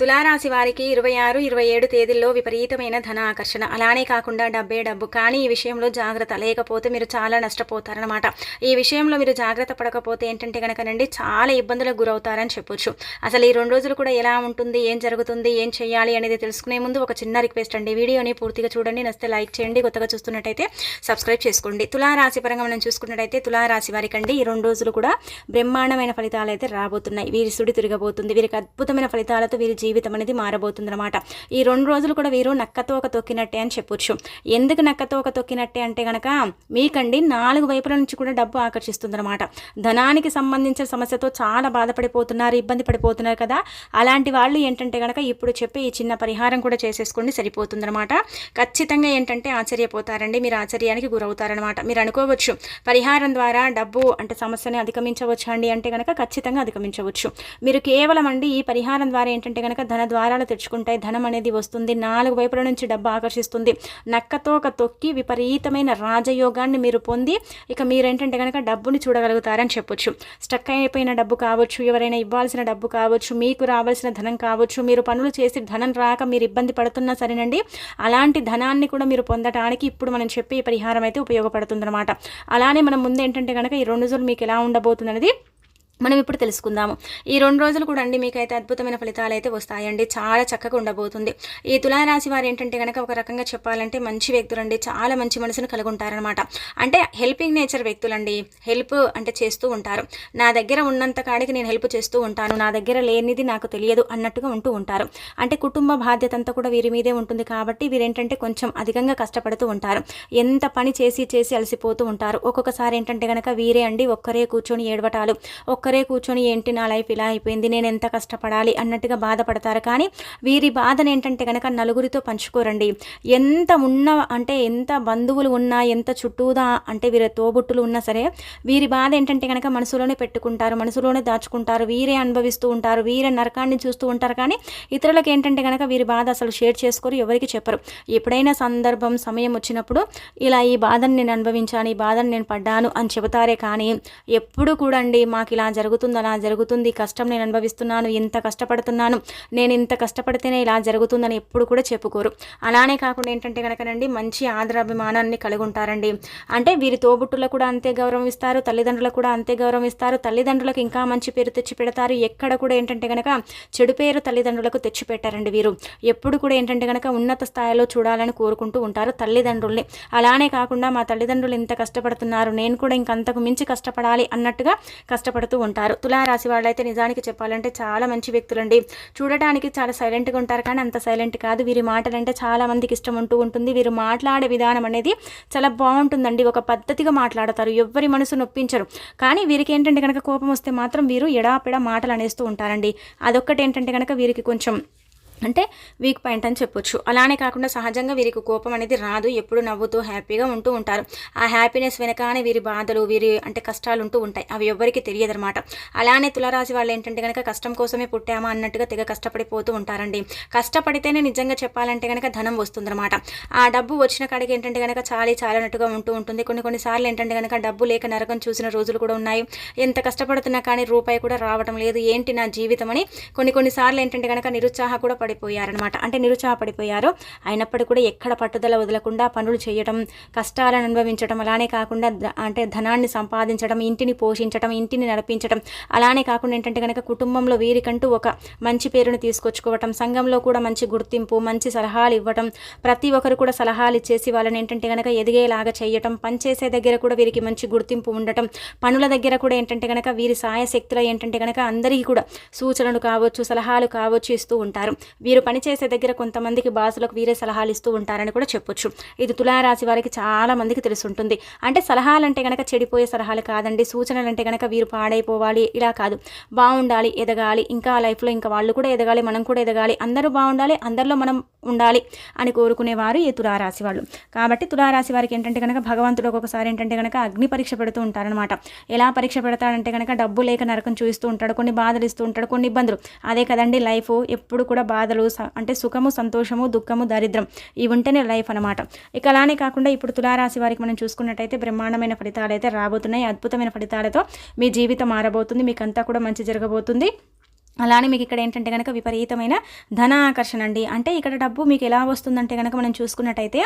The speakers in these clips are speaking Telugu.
తులారాశి వారికి ఇరవై ఆరు ఇరవై ఏడు తేదీల్లో విపరీతమైన ధన ఆకర్షణ. అలానే కాకుండా డబ్బే డబ్బు. కానీ ఈ విషయంలో జాగ్రత్త. లేకపోతే మీరు చాలా నష్టపోతారనమాట ఈ విషయంలో మీరు జాగ్రత్త పడకపోతే ఏంటంటే కనుకనండి చాలా ఇబ్బందులకు గురవుతారని చెప్పొచ్చు. అసలు ఈ రెండు రోజులు కూడా ఎలా ఉంటుంది ఏం జరుగుతుంది ఏం చేయాలి అనేది తెలుసుకునే ముందు ఒక చిన్న రిక్వెస్ట్ అండి. వీడియోని పూర్తిగా చూడండి. నస్తే లైక్ చేయండి. కొత్తగా చూస్తున్నట్టయితే సబ్స్క్రైబ్ చేసుకోండి. తులారాశి పరంగా మనం చూసుకున్నట్టయితే తులారాశి వారికి అండి ఈ రెండు రోజులు కూడా బ్రహ్మాండమైన ఫలితాలు అయితే రాబోతున్నాయి. వీరి సుడి తిరగబోతుంది. వీరికి అద్భుతమైన ఫలితాలతో వీరి జీవితం అనేది మారబోతుంది అనమాట ఈ రెండు రోజులు కూడా వీరు నక్కతో ఒక తొక్కినట్టే అని చెప్పొచ్చు. ఎందుకు నక్కతో ఒక తొక్కినట్టే అంటే గనక మీకండి నాలుగు వైపుల నుంచి కూడా డబ్బు ఆకర్షిస్తుంది అనమాట ధనానికి సంబంధించిన సమస్యతో చాలా బాధపడిపోతున్నారు ఇబ్బంది పడిపోతున్నారు కదా. అలాంటి వాళ్ళు ఏంటంటే గనక ఇప్పుడు చెప్పి ఈ చిన్న పరిహారం కూడా చేసేసుకోండి సరిపోతుందన్నమాట. ఖచ్చితంగా ఏంటంటే ఆశ్చర్యపోతారండి మీరు ఆశ్చర్యానికి గురవుతారనమాట మీరు అనుకోవచ్చు పరిహారం ద్వారా డబ్బు అంటే సమస్యని అధిగమించవచ్చు అండి అంటే కనుక ఖచ్చితంగా అధిగమించవచ్చు. మీరు కేవలం అండి ఈ పరిహారం ద్వారా ఏంటంటే కనుక ధన ద్వారాలు తెచ్చుకుంటాయి ధనం అనేది వస్తుంది. నాలుగు వైపుల నుంచి డబ్బు ఆకర్షిస్తుంది. నక్కతో ఒక తొక్కి విపరీతమైన రాజయోగాన్ని మీరు పొంది ఇక మీరేంటంటే కనుక డబ్బుని చూడగలుగుతారని చెప్పొచ్చు. స్టక్ అయిపోయిన డబ్బు కావచ్చు ఎవరైనా ఇవ్వాల్సిన డబ్బు కావచ్చు మీకు రావాల్సిన ధనం కావచ్చు మీరు పనులు చేసి ధనం రాక మీరు ఇబ్బంది పడుతున్నా సరేనండి. అలాంటి ధనాన్ని కూడా మీరు పొందడానికి ఇప్పుడు మనం చెప్పే పరిహారం అయితే ఉపయోగపడుతుందన్నమాట. అలానే మనం ముందు ఏంటంటే కనుక ఈ రెండు రోజులు మీకు ఎలా ఉండబోతుంది అనేది మనం ఇప్పుడు తెలుసుకుందాము. ఈ రెండు రోజులు కూడా అండి మీకైతే అద్భుతమైన ఫలితాలు అయితే వస్తాయండి. చాలా చక్కగా ఉండబోతుంది. ఈ తులారాశి వారు ఏంటంటే కనుక ఒక రకంగా చెప్పాలంటే మంచి వ్యక్తులండి. చాలా మంచి మనసును కలిగి ఉంటారనమాట అంటే హెల్పింగ్ నేచర్ వ్యక్తులండి. హెల్ప్ అంటే చేస్తూ ఉంటారు. నా దగ్గర ఉన్నంత కాడికి నేను హెల్ప్ చేస్తూ ఉంటాను. నా దగ్గర లేనిది నాకు తెలియదు అన్నట్టుగా ఉంటూ ఉంటారు. అంటే కుటుంబ బాధ్యత అంతా కూడా వీరి మీదే ఉంటుంది కాబట్టి వీరేంటంటే కొంచెం అధికంగా కష్టపడుతూ ఉంటారు. ఎంత పని చేసి చేసి అలసిపోతూ ఉంటారు. ఒక్కొక్కసారి ఏంటంటే కనుక వీరే అండి ఒక్కరే కూర్చొని ఏడవటాలు. ఒక్కరే కూర్చొని ఏంటి నా లైఫ్ ఇలా అయిపోయింది నేను ఎంత కష్టపడాలి అన్నట్టుగా బాధపడతారు. కానీ వీరి బాధను ఏంటంటే కనుక నలుగురితో పంచుకోరండి. ఎంత ఉన్న అంటే ఎంత బంధువులు ఉన్నా ఎంత చుట్టూదా అంటే వీరి తోబుట్టులు ఉన్నా సరే వీరి బాధ ఏంటంటే కనుక మనసులోనే పెట్టుకుంటారు మనసులోనే దాచుకుంటారు వీరే అనుభవిస్తూ ఉంటారు వీరే నరకాన్ని చూస్తూ ఉంటారు. కానీ ఇతరులకు ఏంటంటే కనుక వీరి బాధ అసలు షేర్ చేసుకోరు ఎవరికి చెప్పరు. ఎప్పుడైనా సందర్భం సమయం వచ్చినప్పుడు ఇలా ఈ బాధను నేను అనుభవించాను ఈ బాధను నేను పడ్డాను అని చెబుతారే కానీ ఎప్పుడు కూడా అండి మాకు ఇలా జరుగుతుంది అలా జరుగుతుంది. కష్టం నేను అనుభవిస్తున్నాను. ఇంత కష్టపడుతున్నాను. నేను ఇంత కష్టపడితేనే ఇలా జరుగుతుందని ఎప్పుడు కూడా చెప్పుకోరు. అలానే కాకుండా ఏంటంటే కనుకనండి మంచి ఆదరాభిమానాన్ని కలిగి ఉంటారండి అంటే వీరి తోబుట్టులకు కూడా అంతే గౌరవం ఇస్తారు తల్లిదండ్రులకు కూడా అంతే గౌరవం ఇస్తారు తల్లిదండ్రులకు ఇంకా మంచి పేరు తెచ్చి పెడతారు. ఎక్కడ కూడా ఏంటంటే కనుక చెడు పేరు తల్లిదండ్రులకు తెచ్చి పెట్టారండి వీరు. ఎప్పుడు కూడా ఏంటంటే కనుక ఉన్నత స్థాయిలో చూడాలని కోరుకుంటూ ఉంటారు తల్లిదండ్రుల్ని. అలానే కాకుండా మా తల్లిదండ్రులు ఇంత కష్టపడుతున్నారు. నేను కూడా ఇంకంతకు మించి కష్టపడాలి అన్నట్టుగా కష్టపడుతూ ఉంటారు. తులారాశి వాళ్ళైతే నిజానికి చెప్పాలంటే చాలా మంచి వ్యక్తులండి. చూడటానికి చాలా సైలెంట్గా ఉంటారు కానీ అంత సైలెంట్ కాదు. వీరి మాటలంటే చాలా మందికి ఇష్టం ఉంటూ ఉంటుంది. వీరు మాట్లాడే విధానం అనేది చాలా బాగుంటుందండి. ఒక పద్ధతిగా మాట్లాడతారు. ఎవరి మనసు నొప్పించరు. కానీ వీరికి ఏంటంటే కనుక కోపం వస్తే మాత్రం వీరు ఎడాపెడా మాటలు అనేస్తూ ఉంటారండి. అదొక్కటి ఏంటంటే కనుక వీరికి కొంచెం అంటే వీక్ పాయింట్ అని చెప్పొచ్చు. అలానే కాకుండా సహజంగా వీరికి కోపం అనేది రాదు. ఎప్పుడు నవ్వుతూ హ్యాపీగా ఉంటూ ఉంటారు. ఆ హ్యాపీనెస్ వెనకానే వీరి బాధలు వీరి అంటే కష్టాలు ఉంటూ ఉంటాయి. అవి ఎవ్వరికి తెలియదు అనమాట అలానే తులరాశి వాళ్ళు ఏంటంటే కనుక కష్టం కోసమే పుట్టామా అన్నట్టుగా తెగ కష్టపడిపోతూ ఉంటారండి. కష్టపడితేనే నిజంగా చెప్పాలంటే కనుక ధనం వస్తుందన్నమాట. ఆ డబ్బు వచ్చిన కాడికి ఏంటంటే కనుక చాలీ చాలన్నట్టుగా ఉంటూ ఉంటుంది. కొన్ని కొన్నిసార్లు ఏంటంటే కనుక డబ్బు లేక నరకం చూసిన రోజులు కూడా ఉన్నాయి. ఎంత కష్టపడుతున్నా కానీ రూపాయి కూడా రావడం లేదు. ఏంటి నా జీవితం అని కొన్ని కొన్నిసార్లు ఏంటంటే కనుక నిరుత్సాహ కూడా పడిపోయారనమాట అంటే నిరుత్సాహపడిపోయారు. అయినప్పటికీ కూడా ఎక్కడ పట్టుదల వదలకుండా పనులు చేయటం కష్టాలను అనుభవించడం అలానే కాకుండా అంటే ధనాన్ని సంపాదించడం ఇంటిని పోషించడం ఇంటిని నడిపించడం అలానే కాకుండా ఏంటంటే కనుక కుటుంబంలో వీరికంటూ ఒక మంచి పేరును తీసుకొచ్చుకోవటం సంఘంలో కూడా మంచి గుర్తింపు మంచి సలహాలు ఇవ్వటం ప్రతి ఒక్కరు కూడా సలహాలు ఇచ్చేసి వాళ్ళని ఏంటంటే కనుక ఎదిగేలాగా చేయటం పనిచేసే దగ్గర కూడా వీరికి మంచి గుర్తింపు ఉండటం పనుల దగ్గర కూడా ఏంటంటే కనుక వీరి సాయశక్తులు ఏంటంటే కనుక అందరికీ కూడా సూచనలు కావచ్చు సలహాలు కావచ్చు ఇస్తూ ఉంటారు. వీరు పనిచేసే దగ్గర కొంతమందికి బాసులకు వీరే సలహాలు ఇస్తూ ఉంటారని కూడా చెప్పొచ్చు. ఇది తులారాశి వారికి చాలా మందికి తెలుసుంటుంది. అంటే సలహాలు అంటే కనుక చెడిపోయే సలహాలు కాదండి. సూచనలు అంటే కనుక వీరు పాడైపోవాలి. ఇలా కాదు. బాగుండాలి ఎదగాలి. ఇంకా లైఫ్లో ఇంకా వాళ్ళు కూడా ఎదగాలి మనం కూడా ఎదగాలి. అందరూ బాగుండాలి అందరిలో మనం ఉండాలి అని కోరుకునేవారు ఈ తులారాశి వాళ్ళు. కాబట్టి తులారాశి వారికి ఏంటంటే కనుక భగవంతుడు ఒక్కొక్కసారి ఏంటంటే కనుక అగ్ని పరీక్ష పెడుతూ ఉంటారనమాట ఎలా పరీక్ష పెడతాడంటే కనుక డబ్బు లేక నరకం చూపిస్తూ ఉంటాడు కొన్ని బాధలు ఇస్తూ ఉంటాడు కొన్ని ఇబ్బందులు. అదే కదండి లైఫ్. ఎప్పుడు కూడా బాధ బాధలు స- అంటే సుఖము సంతోషము దుఃఖము దరిద్రం ఇవి ఉంటేనే లైఫ్ అనమాట ఇక అలానే కాకుండా ఇప్పుడు తులారాశి వారికి మనం చూసుకున్నట్టయితే బ్రహ్మాండమైన ఫలితాలు అయితే రాబోతున్నాయి. అద్భుతమైన ఫలితాలతో మీ జీవితం మారబోతుంది. మీకంతా కూడా మంచి జరగబోతుంది. అలానే మీకు ఇక్కడ ఏంటంటే కనుక విపరీతమైన ధన ఆకర్షణ అండి. అంటే ఇక్కడ డబ్బు మీకు ఎలా వస్తుందంటే కనుక మనం చూసుకున్నట్టయితే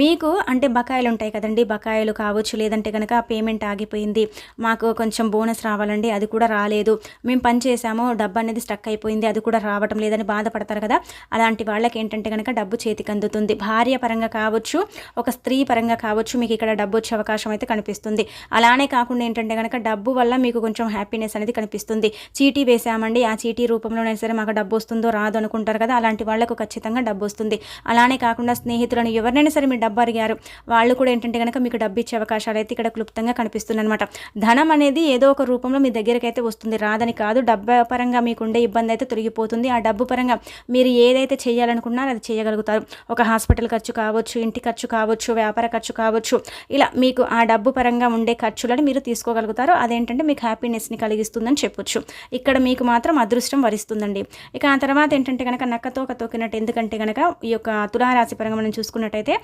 మీకు అంటే బకాయిలు ఉంటాయి కదండి. బకాయిలు కావచ్చు లేదంటే కనుక పేమెంట్ ఆగిపోయింది. మాకు కొంచెం బోనస్ రావాలండి. అది కూడా రాలేదు. మేము పని చేసాము డబ్బు అనేది స్టక్ అయిపోయింది. అది కూడా రావటం లేదని బాధపడతారు కదా. అలాంటి వాళ్ళకి ఏంటంటే కనుక డబ్బు చేతికి అందుతుంది. భార్య పరంగా కావచ్చు ఒక స్త్రీ పరంగా కావచ్చు మీకు ఇక్కడ డబ్బు వచ్చే అవకాశం అయితే కనిపిస్తుంది. అలానే కాకుండా ఏంటంటే కనుక డబ్బు వల్ల మీకు కొంచెం హ్యాపీనెస్ అనేది కనిపిస్తుంది. చీటీ వేసామండి ఆ చీటీ రూపంలోనే సరే మాకు డబ్బు వస్తుందో రాదు అనుకుంటారు కదా అలాంటి వాళ్ళకు ఖచ్చితంగా డబ్బు వస్తుంది. అలానే కాకుండా స్నేహితులను ఎవరినైనా సరే మీరు డబ్బు అడిగారు వాళ్ళు కూడా ఏంటంటే కనుక మీకు డబ్బు ఇచ్చే అవకాశాలు అయితే ఇక్కడ క్లుప్తంగా కనిపిస్తుంది అనమాట ధనం అనేది ఏదో ఒక రూపంలో మీ దగ్గరికి అయితే వస్తుంది రాదని కాదు డబ్బు పరంగా మీకు ఉండే ఇబ్బంది అయితే తొలగిపోతుంది. ఆ డబ్బు పరంగా మీరు ఏదైతే చేయాలనుకున్నారో అది చేయగలుగుతారు. ఒక హాస్పిటల్ ఖర్చు కావచ్చు ఇంటి ఖర్చు కావచ్చు వ్యాపార ఖర్చు కావచ్చు ఇలా మీకు ఆ డబ్బు పరంగా ఉండే ఖర్చులను మీరు తీసుకోగలుగుతారు. అదేంటంటే మీకు హ్యాపీనెస్ని కలిగిస్తుందని చెప్పొచ్చు. ఇక్కడ మీకు మాత్రం అదృష్టం వరిస్తుందండి. ఇక ఆ తర్వాత ఏంటంటే కనుక నక్కతోక తొక్కినట్టు ఎందుకంటే కనుక ఈ యొక్క తులారాశి పరంగా మనం చూసుకున్నట్టయితే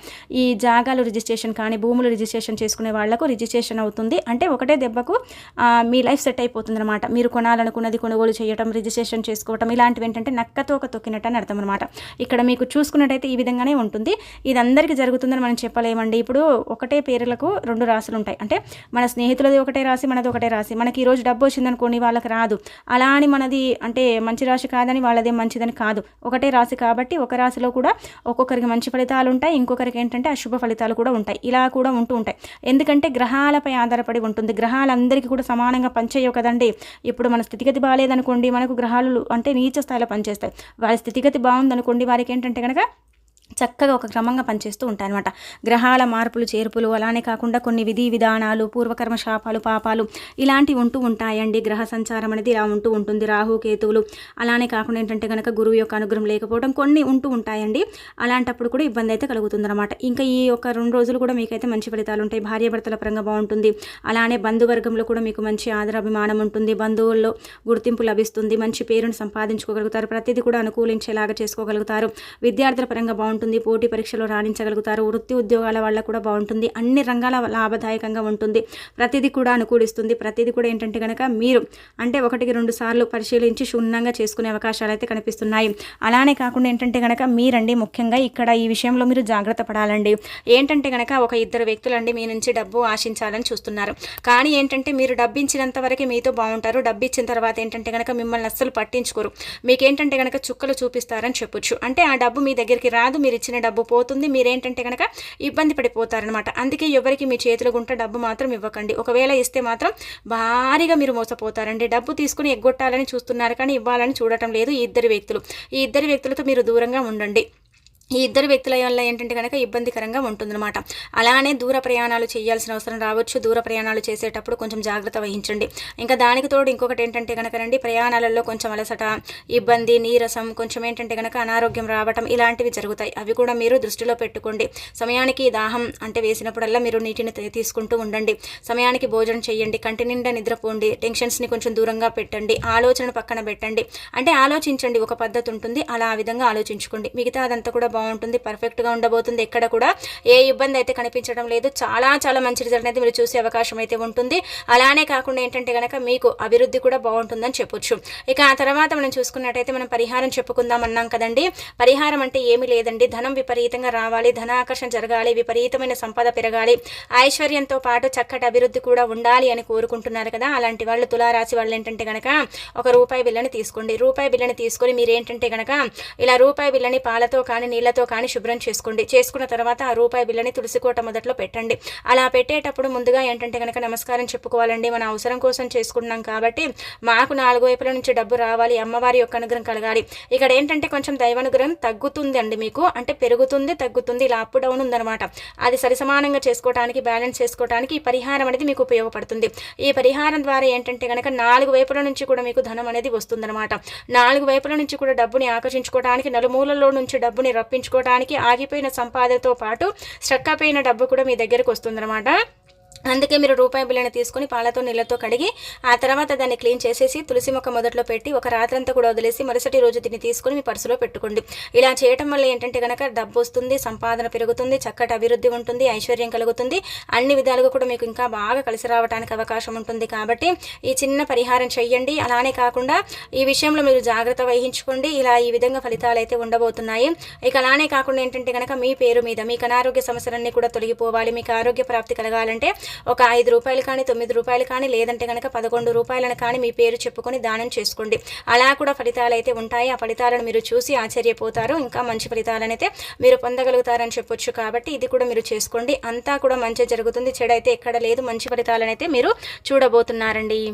ఈ జాగాలు రిజిస్ట్రేషన్ కానీ భూములు రిజిస్ట్రేషన్ చేసుకునే వాళ్ళకు రిజిస్ట్రేషన్ అవుతుంది. అంటే ఒకటే దెబ్బకు మీ లైఫ్ సెట్ అయిపోతుంది అనమాట మీరు కొనాలనుకున్నది కొనుగోలు చేయటం రిజిస్ట్రేషన్ చేసుకోవటం ఇలాంటివి ఏంటంటే నక్కతోక తొక్కినట్టు అని అర్థం అనమాట ఇక్కడ మీకు చూసుకున్నట్టయితే ఈ విధంగానే ఉంటుంది. ఇది అందరికీ జరుగుతుందని మనం చెప్పలేమండి. ఇప్పుడు ఒకటే పేర్లకు రెండు రాసులు ఉంటాయి. అంటే మన స్నేహితులది ఒకటే రాసి మనది ఒకటే రాసి మనకి ఈరోజు డబ్బు వచ్చిందనుకోండి వాళ్ళకి రాదు. అలా అని మనది అంటే మంచి రాశి కాదని వాళ్ళదే మంచిదని కాదు. ఒకటే రాశి కాబట్టి ఒక రాశిలో కూడా ఒక్కొక్కరికి మంచి ఫలితాలు ఉంటాయి. ఇంకొకరికి ఏంటంటే అశుభ ఫలితాలు కూడా ఉంటాయి. ఇలా కూడా ఉంటూ ఉంటాయి. ఎందుకంటే గ్రహాలపై ఆధారపడి ఉంటుంది. గ్రహాలందరికీ కూడా సమానంగా పనిచేయవు కదండి. ఇప్పుడు మన స్థితిగతి బాగాలేదనుకోండి మనకు గ్రహాలు అంటే నీచ స్థాయిలో పనిచేస్తాయి. వాళ్ళ స్థితిగతి బాగుందనుకోండి వారికి ఏంటంటే కనుక చక్కగా ఒక క్రమంగా పనిచేస్తూ ఉంటాయన్నమాట. గ్రహాల మార్పులు చేర్పులు అలానే కాకుండా కొన్ని విధి విధానాలు పూర్వకర్మ శాపాలు పాపాలు ఇలాంటివి ఉంటూ ఉంటాయండి. గ్రహ సంచారం అనేది ఇలా ఉంటూ ఉంటుంది. రాహు కేతువులు అలానే కాకుండా ఏంటంటే కనుక గురువు యొక్క అనుగ్రహం లేకపోవడం కొన్ని ఉంటూ ఉంటాయండి. అలాంటప్పుడు కూడా ఇబ్బంది అయితే కలుగుతుందన్నమాట. ఇంకా ఈ యొక్క రెండు రోజులు కూడా మీకైతే మంచి ఫలితాలు ఉంటాయి. భార్యాభర్తల పరంగా బాగుంటుంది. అలానే బంధువర్గంలో కూడా మీకు మంచి ఆదరాభిమానం ఉంటుంది. బంధువుల్లో గుర్తింపు లభిస్తుంది. మంచి పేరును సంపాదించుకోగలుగుతారు. ప్రతిదీ కూడా అనుకూలించేలాగా చేసుకోగలుగుతారు. విద్యార్థుల పరంగా బాగుంటుంది. బాగుంటుంది పోటీ పరీక్షలో రాణించగలుగుతారు వృత్తి ఉద్యోగాల వల్ల కూడా బాగుంటుంది అన్ని రంగాల లాభదాయకంగా ఉంటుంది. ప్రతిదీ కూడా అనుకూలిస్తుంది. ప్రతిదీ కూడా ఏంటంటే కనుక మీరు అంటే ఒకటికి రెండు సార్లు పరిశీలించి క్షుణ్ణంగా చేసుకునే అవకాశాలు అయితే కనిపిస్తున్నాయి. అలానే కాకుండా ఏంటంటే కనుక మీరండి ముఖ్యంగా ఇక్కడ ఈ విషయంలో మీరు జాగ్రత్త పడాలండి. ఏంటంటే కనుక ఒక ఇద్దరు వ్యక్తులండి మీ నుంచి డబ్బు ఆశించాలని చూస్తున్నారు. కానీ ఏంటంటే మీరు డబ్బు ఇచ్చినంత వరకు మీతో బాగుంటారు. డబ్బు ఇచ్చిన తర్వాత ఏంటంటే కనుక మిమ్మల్ని అస్సలు పట్టించుకోరు. మీకేంటంటే కనుక చుక్కలు చూపిస్తారని చెప్పొచ్చు. అంటే ఆ డబ్బు మీ దగ్గరికి రాదు మీరు ఇచ్చిన డబ్బు పోతుంది మీరేంటంటే కనుక ఇబ్బంది పడిపోతారనమాట అందుకే ఎవరికి మీ చేతిలో గుంట డబ్బు మాత్రం ఇవ్వకండి. ఒకవేళ ఇస్తే మాత్రం భారీగా మీరు మోసపోతారండి. డబ్బు తీసుకుని ఎగ్గొట్టాలని చూస్తున్నారు కానీ ఇవ్వాలని చూడటం లేదు ఈ ఇద్దరు వ్యక్తులు. ఈ ఇద్దరు వ్యక్తులతో మీరు దూరంగా ఉండండి. ఈ ఇద్దరు వ్యక్తుల వల్ల ఏంటంటే కనుక ఇబ్బందికరంగా ఉంటుందన్నమాట. అలానే దూర ప్రయాణాలు చేయాల్సిన అవసరం రావచ్చు. దూర ప్రయాణాలు చేసేటప్పుడు కొంచెం జాగ్రత్త వహించండి. ఇంకా దానికి తోడు ఇంకొకటి ఏంటంటే కనుక రండి ప్రయాణాలలో కొంచెం అలసట ఇబ్బంది నీరసం కొంచెం ఏంటంటే కనుక అనారోగ్యం రావటం ఇలాంటివి జరుగుతాయి. అవి కూడా మీరు దృష్టిలో పెట్టుకోండి. సమయానికి దాహం అంటే వేసినప్పుడల్లా మీరు నీటిని తీసుకుంటూ ఉండండి. సమయానికి భోజనం చేయండి. కంటి నిండా నిద్రపోండి. టెన్షన్స్ని కొంచెం దూరంగా పెట్టండి. ఆలోచన పక్కన పెట్టండి. అంటే ఆలోచించండి. ఒక పద్ధతి ఉంటుంది. అలా ఆ విధంగా ఆలోచించుకోండి. మిగతా అదంతా కూడా బాగుంటుంది పర్ఫెక్ట్గా ఉండబోతుంది. ఎక్కడ కూడా ఏ ఇబ్బంది అయితే కనిపించడం లేదు. చాలా చాలా మంచి రిజల్ట్ అయితే మీరు చూసే అవకాశం అయితే ఉంటుంది. అలానే కాకుండా ఏంటంటే కనుక మీకు అభివృద్ధి కూడా బాగుంటుందని చెప్పొచ్చు. ఇక ఆ తర్వాత మనం చూసుకున్నట్టయితే మనం పరిహారం చెప్పుకుందాం అన్నాం కదండి. పరిహారం అంటే ఏమి లేదండి. ధనం విపరీతంగా రావాలి ధనాకర్షణ జరగాలి విపరీతమైన సంపద పెరగాలి ఐశ్వర్యంతో పాటు చక్కటి అభివృద్ధి కూడా ఉండాలి అని కోరుకుంటున్నారు కదా. అలాంటి వాళ్ళు తులారాశి వాళ్ళు ఏంటంటే కనుక ఒక రూపాయి బిల్లని తీసుకోండి. రూపాయి బిల్లని తీసుకొని మీరు ఏంటంటే కనుక ఇలా రూపాయి బిల్లని పాలతో కానీ నీళ్ళ నీళ్ళతో కానీ శుభ్రం చేసుకోండి. చేసుకున్న తర్వాత ఆ రూపాయి బిళ్ళని తులసి కోట మొదట్లో పెట్టండి. అలా పెట్టేటప్పుడు ముందుగా ఏంటంటే కనుక నమస్కారం చెప్పుకోవాలండి. మన అవసరం కోసం చేసుకుంటున్నాం కాబట్టి మాకు నాలుగు వైపుల నుంచి డబ్బు రావాలి. అమ్మవారి యొక్క అనుగ్రహం కలగాలి. ఇక్కడ ఏంటంటే కొంచెం దైవానుగ్రహం తగ్గుతుంది అండి మీకు. అంటే పెరుగుతుంది తగ్గుతుంది ఇలా అప్ డౌన్ ఉందనమాట అది సరిసమానంగా చేసుకోవడానికి బ్యాలెన్స్ చేసుకోవడానికి ఈ పరిహారం అనేది మీకు ఉపయోగపడుతుంది. ఈ పరిహారం ద్వారా ఏంటంటే కనుక నాలుగు వైపుల నుంచి కూడా మీకు ధనం అనేది వస్తుందన్నమాట. నాలుగు వైపుల నుంచి కూడా డబ్బుని ఆకర్షించుకోవడానికి నలుమూలలో నుంచి డబ్బుని రప్పించి తప్పించుకోవడానికి ఆగిపోయిన సంపాదనతో పాటు స్ట్రక్ అయిపోయిన డబ్బు కూడా మీ దగ్గరకు వస్తుందన్నమాట. అందుకే మీరు రూపాయి బిళ్ళని తీసుకొని పాలతో నీళ్ళతో కడిగి ఆ తర్వాత దాన్ని క్లీన్ చేసేసి తులసి మొక్క మొదట్లో పెట్టి ఒక రాత్రంతా కూడా వదిలేసి మరుసటి రోజు దీన్ని తీసుకొని మీ పర్సులో పెట్టుకోండి. ఇలా చేయటం వల్ల ఏంటంటే కనుక డబ్బు వస్తుంది సంపాదన పెరుగుతుంది చక్కటి అభివృద్ధి ఉంటుంది ఐశ్వర్యం కలుగుతుంది. అన్ని విధాలుగా కూడా మీకు ఇంకా బాగా కలిసి రావడానికి అవకాశం ఉంటుంది కాబట్టి ఈ చిన్న పరిహారం చెయ్యండి. అలానే కాకుండా ఈ విషయంలో మీరు జాగ్రత్త వహించుకోండి. ఇలా ఈ విధంగా ఫలితాలు అయితే ఉండబోతున్నాయి. ఇక అలానే కాకుండా ఏంటంటే కనుక మీ పేరు మీద మీకు అనారోగ్య సమస్యలన్నీ కూడా తొలగిపోవాలి. మీకు ఆరోగ్య ప్రాప్తి కలగాలంటే ఒక ఐదు రూపాయలు కానీ తొమ్మిది రూపాయలు కానీ లేదంటే కనుక పదకొండు రూపాయలను కానీ మీ పేరు చెప్పుకొని దానం చేసుకోండి. అలా కూడా ఫలితాలు అయితే ఉంటాయి. ఆ ఫలితాలను మీరు చూసి ఆశ్చర్యపోతారు. ఇంకా మంచి ఫలితాలను అయితే మీరు పొందగలుగుతారని చెప్పొచ్చు కాబట్టి ఇది కూడా మీరు చేసుకోండి. అంతా కూడా మంచి జరుగుతుంది. చెడైతే అయితే ఎక్కడ లేదు. మంచి ఫలితాలను అయితే మీరు చూడబోతున్నారండి.